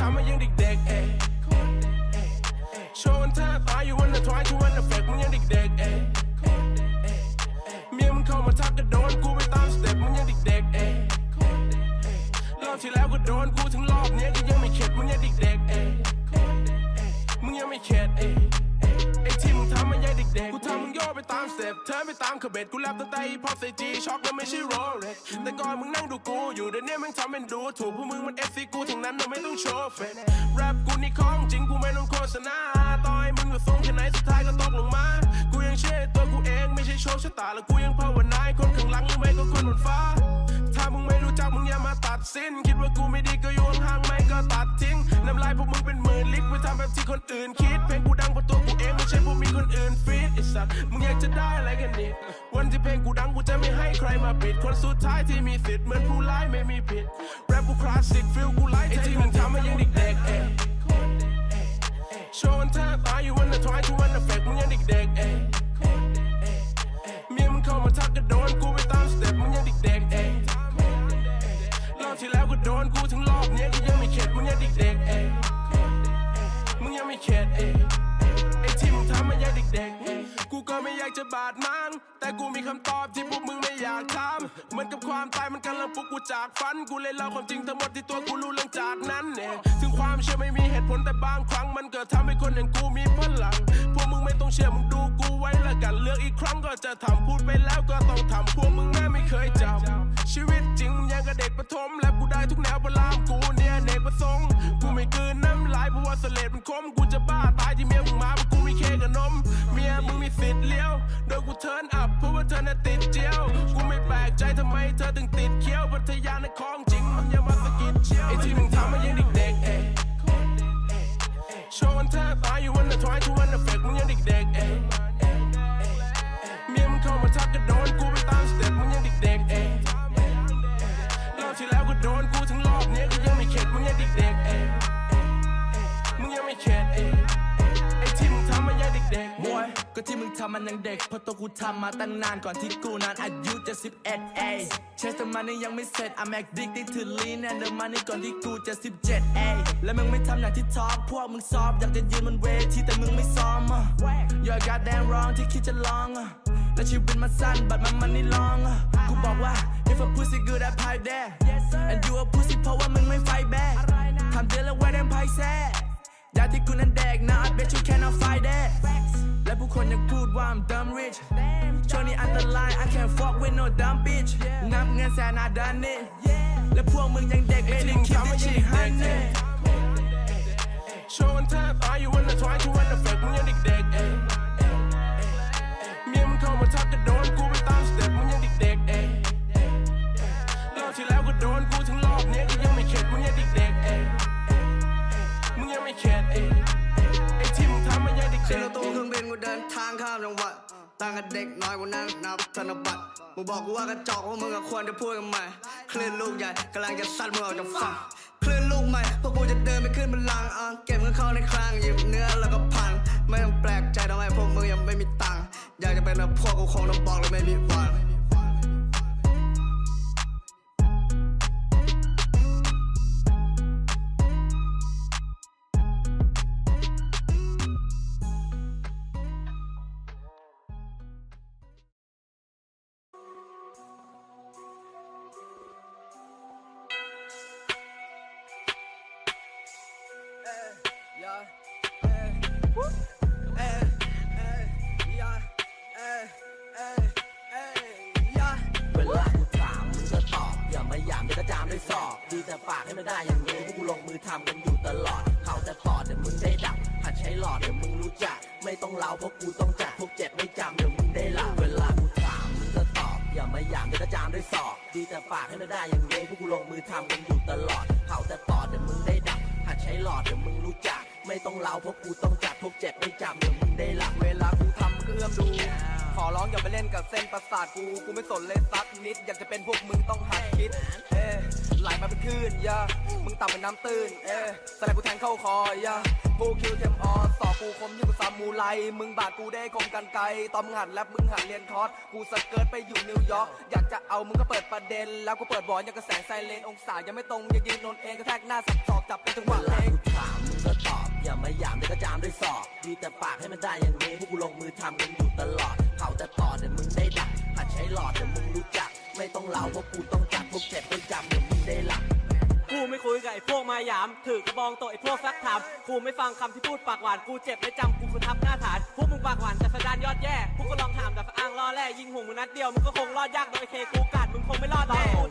ทำมายังเด็กๆเอ๊โชว์กันท่าตายอยู่วันละทวายทุกวันละเฟกมึงยังเด็กๆเอ๊ะเมียมึงเข้ามาทักก็โดนกูไปตามสเต็ปมึงยังเด็กๆเอ๊ะรอบที่แล้วก็โดนกูถึงรอบนี้ก็ยังไม่เข็ดมึงยังเด็กๆเอ๊ะมึงยังไม่เข็ดเอ๊ะ เด็กกูทำมึงโย่ไปตามสเต็ปเธอไปตามขบเบ็ดกูแลบตั้งแต่พอใส่จีช็อกแล้วไม่ใช่โรเล็กแต่ก่อนมึงนั่งดูกูอยู่เดี๋ยวนี้มึงทำเป็นดูถูกพวกมึงมันเอฟซีกูถึงนั้นเราไม่ต้องโชว์เฟซแรปกูนี่ของจริงกูไม่ต้องโฆษณาต่อยมึงก็สูงแค่ไหนสุดท้ายก็ตกลงมากูยังเชื่อตัวกูเองไม่ใช่โชคชะตาแล้วกูยังภาวนาให้คนข้างหลังหรือไม่ก็คนบนฟ้าถ้ามึงไม่ อย่ามาตัดสินคิดว่ากูไม่ดีก็โยนห่างไม่ก็ตัดทิ้งน้ำลายพวกมึงเป็นหมื่นลิกไปทำแบบที่คนอื่นคิดเพลงกูดังเพราะตัวกูเองไม่ใช่พวกมีคนอื่นฟีดไอ้สัตว์มึงอยากจะได้อะไรกันนี่วันที่เพลงกูดังกูจะไม่ให้ใครมาปิดคนสุดท้ายที่มีสิทธิ์เหมือนผู้ร้ายไม่มีผิดแรปกูคลาสสิกฟิลกูไลท์ไอ้ที่มึงทำมายังเด็กๆเอง Showing time, are you in the 21 บาดมันแต่กูมีคำตอบที่พวกมึงไม่อยากทำเหมือนกับความตายมันกำลังปลุกกูจากฝัน กูเลยเล่าความจริงทั้งหมดที่ตัวกูรู้หลังจากนั้นเองถึงความเชื่อไม่มีเหตุผลแต่บางครั้ง มันเกิดทำให้คนอย่างกูมีพลัง พวกมึงไม่ต้องเชื่อมึงดูกูไว้ละกันเลือกอีกครั้งก็จะทำพูดไปแล้วก็ต้องทำพวกมึงแม่ไม่เคยจำชีวิตจริงมึงยังกับเด็กประถมและกูได้ทุกแนวพลามกูเนี่ยเนกประสงค์กูไม่กลืนน้ำลายเพราะว่าเสลดมันคมกูจะ น่ะติดเจียว กูไม่แปลกใจทำไมเธอถึงติดเคี้ยวพัทยาในของจริงมันยังมาสะกิดเชียวไอ้ที่มึงทำมันยังเด็กๆเอ้ยโชว์วันท่าตายอยู่วันละทวายทุกวันละเฟกมึงยังเด็กๆเอ้ย ก็ที่มึงทำมันยังเด็กเพราะตัวกูทำมาตั้งนานก่อนที่กูนั้นอายุจะ11เอเชสแต่มันนี่ยังไม่เสร็จ I'm addicted to lean and the money ก่อนที่กูจะ17เอและมึงไม่ทำอย่างที่ท็อปพวกมึงซอฟอยากจะยืนบนเวทีแต่มึงไม่ซ้อมอะ You're goddamn wrong ที่คิดจะลองอะและชีวิตมันสั้นบัดมันมันนี่ลองอะกูบอกว่า if a pussy good I pipe there and you a pussy เพราะว่ามึงไม่ fight back ทำเดือนละไว้แดมไพ่แซ่ยาที่กูนั้นแดกนะ I bet you cannot fight that และผู้ คนยังพูดว่า I'm dumb rich ช่วงนี้อันตราย I can't fuck with no dumb bitch นับเงินแสน I done it และพวกมึงยังเด็กเลยนี่คิดที่ชีหันเนี่ยโชว์กันท่าตายอยู่วันละทวายทุกวันละเฟกมึงยัง ดินทางข้ามจังหวัดตั้งกับเด็กน้อยกว่านั้นนับธนบัตรมึงบอกกูว่ากระจอกว่ามึงก็ควรจะพูดกันใหม่คลื่นลูกใหญ่กำลังจะซัดมึงออกจากฝั่งคลื่นลูกใหม่พวกกูจะเดินไปขึ้นบันลังอะเก็บเงินเข้าในคลังหยิบเนื้อแล้วก็พัน ไม่ต้องแปลกใจทำไมพวกมึงยังไม่มีตังค์อยากจะเป็นแบบพวกกูคงต้องบอกเลยไม่มีวัน เวลากูถามมึงก็ตอบ อย่ามาหยามเดี๋ยวก็จามด้วยศอกดีแต่ปากให้มันได้อย่างนี้พวกกูลงมือทำกันอยู่ตลอด เขาแต่ตอดเดี๋ยวมึงได้ดับหัดใช้หลอดเดี๋ยวมึงรู้จัก ไม่ต้องเล่าเพราะกูต้องจัดพวกเจ็บไม่จำเดี๋ยวมึงได้หลับเวลากูถามมึงก็ตอบ อย่ามาหยามเดี๋ยวก็จามด้วยศอกดีแต่ปากให้มันได้อย่างนี้พวกกูลงมือทำกันอยู่ตลอด เขาแต่ตอดเดี๋ยวมึงได้ดับหัดใช้หลอดเดี๋ยวมึงรู้จัก ไม่ต้องเล่าเพราะกูต้องจัดพวกเจ็บไม่จำเดี๋ยวมึงได้หลับเวลากูทำมันก็เอื้อมดู ขอร้องอย่าไปเล่นกับเส้นประสาทกูกูไม่สนเลยสักนิด อยากจะเป็นพวกมึงต้องหัดคิด เอ้ไหลมาเป็นคลื่นย่ามึงต่ำเป็นน้ำตื้น เอ้แต่กูแทงเข้าคอย่าผู้คิวเทมออสอกกูคมยิ่งกว่าซามูไรมึงบาดกูได้คมกันไกลตอนมึงหัดแรปมึงหัดเรียนคอร์สกูสเกิร์ตไปอยู่นิวยอร์กอยากจะเอามึงก็เปิดประเด็น แล้วกูเปิดบอลอย่างกระแสงไซเรนองศายังไม่ตรงยังยืนนนเองกระแทกหน้าสับสอกจับเป็นจังหเววะเพลาลงกูถามมึ งก็ตอบ อย่ามาหยามเดี๋ยวก็จามด้วยศอกดีแต่ปากให้มันได้อย่างนี้พวกกูลงมือทำกันอยู่ตลอดเขาแต่ต่อเดี๋ยวมึงได้ดักหัดใช้หลอดเดี๋ยวมึงรู้จัก ไม่ต้องเล่าเพราะกูต้องจับพวกเจ็บต้องจำเดี๋ยวมึงได้หลับกูไม่คุยกับไอ้พวกมายาม ถือกระบองตัวไอ้พวกซักถามกูไม่ฟังคำที่พูดปากหวาน กูเจ็บไม่จำกูคือทับหน้าฐาน พวกมึงปากหวานแต่สดานยอดแย่ พวกก็ลองถามแต่อ้างล่อแร่ยิงห่วงมึงนัดเดียวมึงก็คงรอดยากโดยเคกูกัดมึงคงไม่รอดแน่